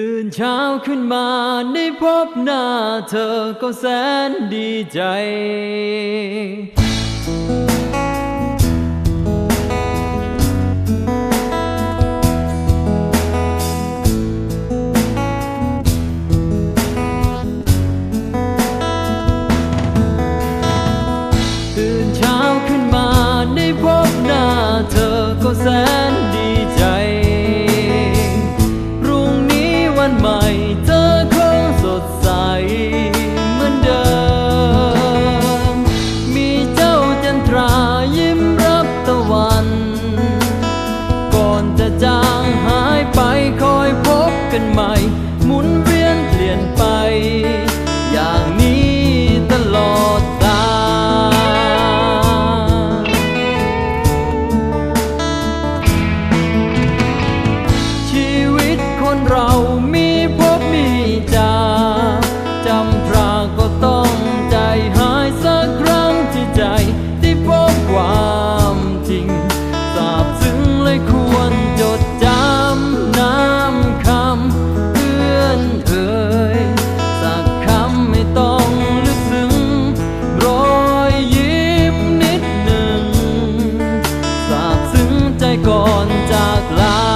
ตื่นเช้าขึ้นมาได้พบหน้าเธอก็แสนดีใจ ใจก่อนจากลา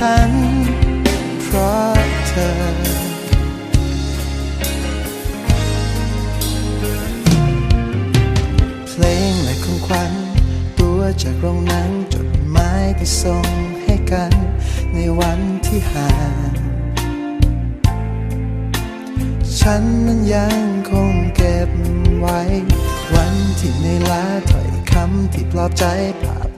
เกิดขึ้นกับฉัน เพราะเธอเพลงและของขวัญตัวจากโรงนังจดหมายที่ส่งให้กัน ในวันที่ห่าง ฉันนั้นยังคงเก็บไว้ วันที่ในลาถ้อยคำที่ปลอบใจภา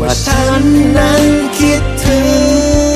ว่าฉันนั้นคิดถึง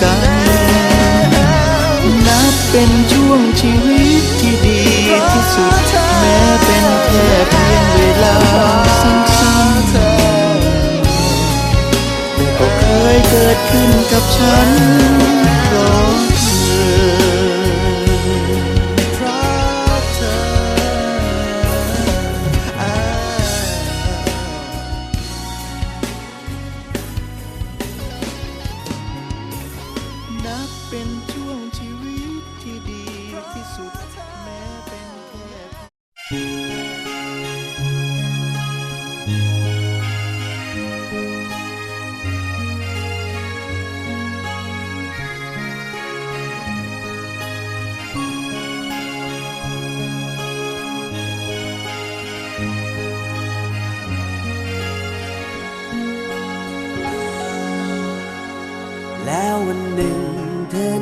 กัน นับเป็นช่วงชีวิตที่ดีที่สุด แม้เป็นแค่เพียงเวลาสั้นๆแต่ก็เคยเกิดขึ้นกับฉัน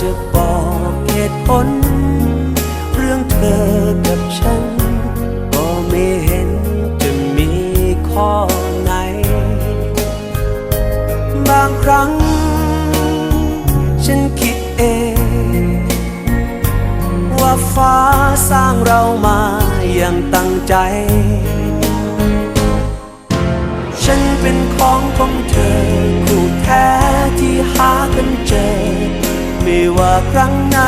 จะบอกเหตุผล เรื่องเธอกับฉัน ก็ไม่เห็นจะมีข้อไหน บางครั้ง ฉันคิดเอง ว่าฟ้าสร้างเรามาอย่างตั้งใจ ฉันเป็นของของเธอคู่แท้ที่หากันเจอ ไม่ว่าครั้งไหน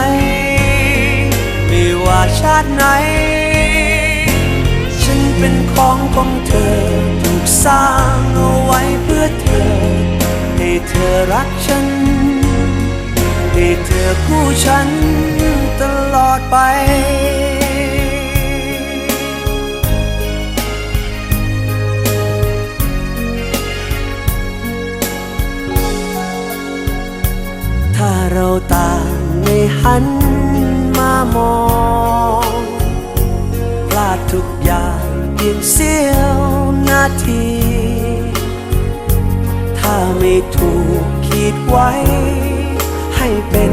ไม่ว่าชาติไหน ฉันเป็นของของเธอ ถูกสร้างเอาไว้เพื่อเธอ ให้เธอรักฉัน ให้เธอคู่ฉันตลอดไป ถ้าเราต่างไม่หันมามองพลาดทุกอย่างเพียงเสี้ยวนาที ถ้าไม่ถูกคิดไว้ให้เป็น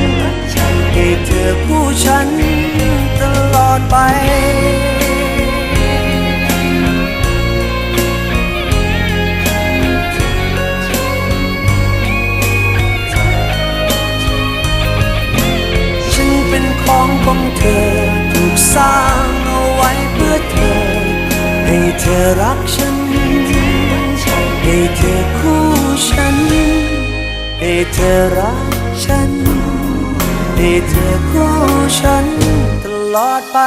ให้เธอคู่ฉันตลอดไปฉันเป็นของของเธอถูกสร้างเอาไว้เพื่อเธอ ให้เธอรักฉัน ให้เธอคู่ฉัน ให้เธอรักฉัน ให้เธอคู่ฉันตลอดไป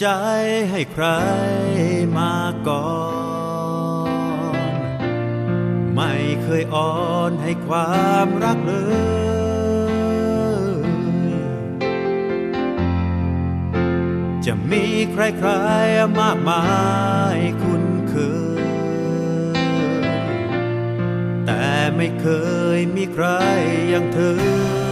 ใจให้ใครมาก่อน ไม่เคยอ่อนให้ความรักเลย จะมีใครๆมากมายคุ้นเคย แต่ไม่เคยมีใครอย่างเธอ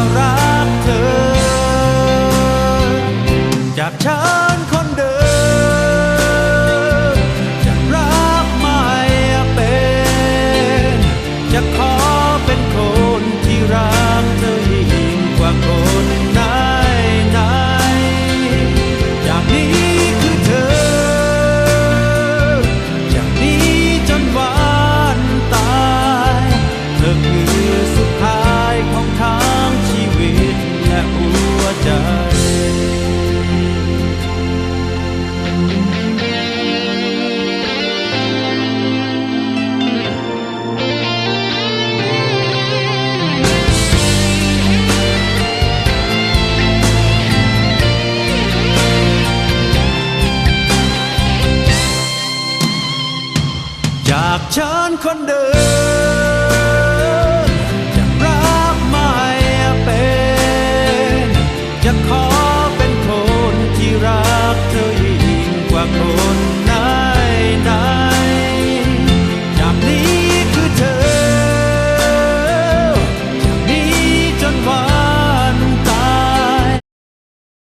จากฉัน จากฉันคนเดิม